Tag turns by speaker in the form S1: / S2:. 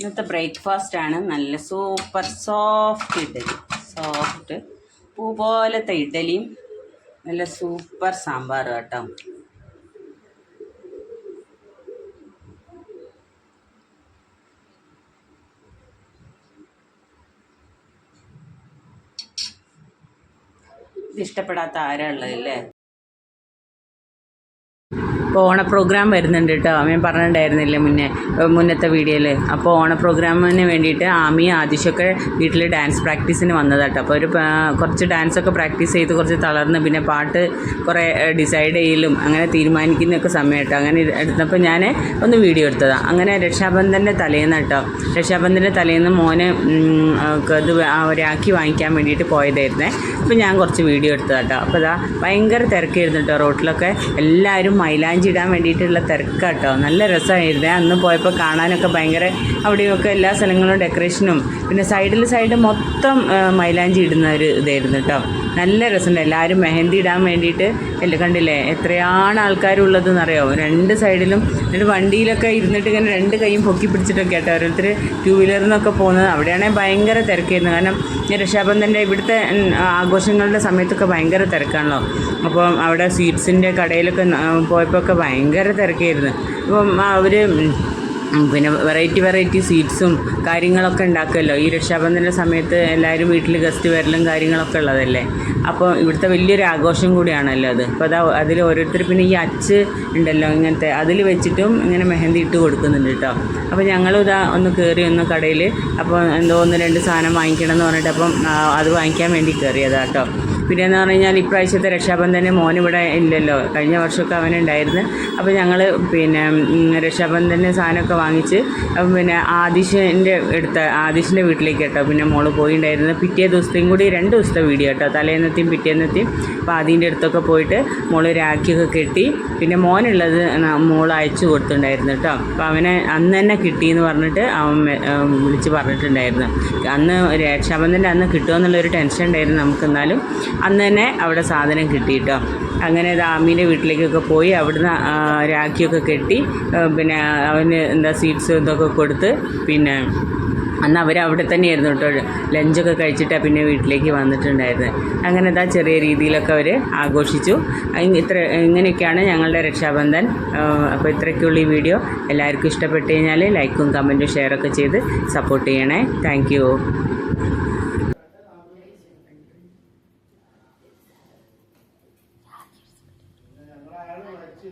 S1: ഇന്നത്തെ ബ്രേക്ക്ഫാസ്റ്റ് ആണ്. നല്ല സൂപ്പർ സോഫ്റ്റ് ഇഡലി. സോഫ്റ്റ് പൂ പോലത്തെ ഇഡലിയും നല്ല സൂപ്പർ സാമ്പാർ കേട്ടോ ഇതിഷ്ടപ്പെടാത്ത ആരാ ഉള്ളതല്ലേ ഇപ്പോൾ ഓണ പ്രോഗ്രാം വരുന്നുണ്ട് കേട്ടോ ഞാൻ പറഞ്ഞിട്ടുണ്ടായിരുന്നില്ലേ മുന്നേ മുന്നത്തെ വീഡിയോയിൽ അപ്പോൾ ഓണ പ്രോഗ്രാമിന് വേണ്ടിയിട്ട് ആമി ആദിശൊക്കെ വീട്ടിൽ ഡാൻസ് പ്രാക്ടീസിന് വന്നതാട്ടോ അപ്പോൾ ഒരു കുറച്ച് ഡാൻസൊക്കെ പ്രാക്ടീസ് ചെയ്ത് കുറച്ച് തളർന്ന് പിന്നെ പാട്ട് കുറേ ഡിസൈഡ് ചെയ്യലും അങ്ങനെ തീരുമാനിക്കുന്നൊക്കെ സമയമായിട്ടോ അങ്ങനെ എടുത്തപ്പോൾ ഞാൻ ഒന്ന് വീഡിയോ എടുത്തതാണ് അങ്ങനെ രക്ഷാബന്ധന്റെ തലേന്ന് കേട്ടോ രക്ഷാബന്ധന്റെ തലേന്ന് മോന് ഇത് ഒരാക്കി വാങ്ങിക്കാൻ വേണ്ടിയിട്ട് പോയതായിരുന്നേ. അപ്പോൾ ഞാൻ കുറച്ച് വീഡിയോ എടുത്തു കേട്ടോ അപ്പോൾ ഇതാ ഭയങ്കര തിരക്കായിരുന്നു കേട്ടോ റോട്ടിലൊക്കെ. എല്ലാവരും മൈലാഞ്ചി ഇടാൻ വേണ്ടിയിട്ടുള്ള തിരക്കാട്ടോ. നല്ല രസമായിരുന്നു. അന്ന് പോയപ്പോൾ കാണാനൊക്കെ ഭയങ്കര അവിടെയൊക്കെ എല്ലാ സ്ഥലങ്ങളും ഡെക്കറേഷനും പിന്നെ സൈഡിൽ സൈഡ് മൊത്തം മൈലാഞ്ചി ഇടുന്ന ഒരു ഇതായിരുന്നു കേട്ടോ നല്ല രസമുണ്ട്. എല്ലാവരും മെഹന്തി ഇടാൻ വേണ്ടിയിട്ട് എല്ലാം കണ്ടില്ലേ? എത്രയാണ് ആൾക്കാരുള്ളതെന്ന് അറിയാമോ രണ്ട് സൈഡിലും എന്നിട്ട് വണ്ടിയിലൊക്കെ ഇരുന്നിട്ട് ഇങ്ങനെ രണ്ട് കൈയും പൊക്കി പിടിച്ചിട്ടൊക്കെ കേട്ടോ ഓരോരുത്തർ ടൂ വീലറിൽ നിന്നൊക്കെ പോകുന്നത്. അവിടെയാണെങ്കിൽ ഭയങ്കര തിരക്കായിരുന്നു കാരണം രക്ഷാബന്ധന്റെ ഇവിടുത്തെ ആഘോഷങ്ങളുടെ സമയത്തൊക്കെ ഭയങ്കര തിരക്കാണല്ലോ. അപ്പോൾ അവിടെ സ്വീറ്റ്സിന്റെ കടയിലൊക്കെ പോയപ്പോൾ ഒക്കെ ഭയങ്കര തിരക്കായിരുന്നു. അപ്പം അവർ പിന്നെ വെറൈറ്റി വെറൈറ്റി സ്വീറ്റ്സും കാര്യങ്ങളൊക്കെ ഉണ്ടാക്കുമല്ലോ ഈ രക്ഷാബന്ധന സമയത്ത് എല്ലാവരും വീട്ടിൽ ഗസ്റ്റ് വരലും കാര്യങ്ങളൊക്കെ ഉള്ളതല്ലേ? അപ്പോൾ ഇവിടുത്തെ വലിയൊരു ആഘോഷം കൂടിയാണല്ലോ അത്. അപ്പോൾ അതാ അതിൽ ഓരോരുത്തർ പിന്നെ ഈ അച്ച് ഉണ്ടല്ലോ ഇങ്ങനത്തെ അതിൽ വെച്ചിട്ടും ഇങ്ങനെ മെഹന്തി ഇട്ട് കൊടുക്കുന്നുണ്ട് കേട്ടോ അപ്പോൾ ഞങ്ങളും ഇതാ ഒന്ന് കയറി ഒന്ന് കടയിൽ അപ്പോൾ എന്തോ ഒന്ന് രണ്ട് സാധനം വാങ്ങിക്കണം എന്ന് പറഞ്ഞിട്ട് അപ്പം അത് വാങ്ങിക്കാൻ വേണ്ടി കയറിയതാ കേട്ടോ പിന്നെ എന്ന് പറഞ്ഞു കഴിഞ്ഞാൽ ഇപ്രാവശ്യത്തെ രക്ഷാബന്ധന് മോൻ ഇവിടെ ഇല്ലല്ലോ. കഴിഞ്ഞ വർഷമൊക്കെ അവനുണ്ടായിരുന്നു അപ്പോൾ ഞങ്ങൾ പിന്നെ ഉം, രക്ഷാബന്ധന് സാധനമൊക്കെ വാങ്ങിച്ച് പിന്നെ ആദിഷിന്റെ എടുത്ത ആദിഷിന്റെ വീട്ടിലേക്ക് കേട്ടോ. പിന്നെ മോൾ പോയിണ്ടായിരുന്നു. പിറ്റേ ദിവസത്തെയും കൂടി രണ്ട് ദിവസത്തെ വീഡിയോ കേട്ടോ. തലേന്നത്തെയും പിറ്റേന്നത്തെയും അപ്പോൾ ആദ്യന്റെ അടുത്തൊക്കെ പോയിട്ട് മോൾ രാഖിയൊക്കെ കെട്ടി പിന്നെ മോനുള്ളത് മോൾ അയച്ചു കൊടുത്തിട്ടുണ്ടായിരുന്നു കേട്ടോ. അപ്പോൾ അവനെ അന്ന് തന്നെ കിട്ടിയെന്ന് പറഞ്ഞിട്ട് അവൻ വിളിച്ച് പറഞ്ഞിട്ടുണ്ടായിരുന്നു. അന്ന് രക്ഷാബന്ധന്റെ അന്ന് കിട്ടുമെന്നുള്ളൊരു ടെൻഷൻ ഉണ്ടായിരുന്നു നമുക്ക് എന്നാലും. അന്ന് തന്നെ അവിടെ സാധനം കിട്ടി കേട്ടോ അങ്ങനെ ദാമീന്റെ വീട്ടിലേക്കൊക്കെ പോയി അവിടുന്ന് രാഖിയൊക്കെ കെട്ടി പിന്നെ അവന് എന്താ സ്വീറ്റ്സ് ഇതൊക്കെ കൊടുത്ത് പിന്നെ അന്ന് അവർ അവിടെ തന്നെയായിരുന്നു കേട്ടോ. ലഞ്ചൊക്കെ കഴിച്ചിട്ടാണ് പിന്നെ വീട്ടിലേക്ക് വന്നിട്ടുണ്ടായിരുന്നത് അങ്ങനെ എന്താ ചെറിയ രീതിയിലൊക്കെ അവർ ആഘോഷിച്ചു. ഇത്ര ഇങ്ങനെയൊക്കെയാണ് ഞങ്ങളുടെ രക്ഷാബന്ധൻ. അപ്പോൾ ഇത്രയ്ക്കുള്ള ഈ വീഡിയോ. എല്ലാവർക്കും ഇഷ്ടപ്പെട്ട് കഴിഞ്ഞാൽ ലൈക്കും കമന്റും ഷെയറൊക്കെ ചെയ്ത് സപ്പോർട്ട് ചെയ്യണേ. താങ്ക്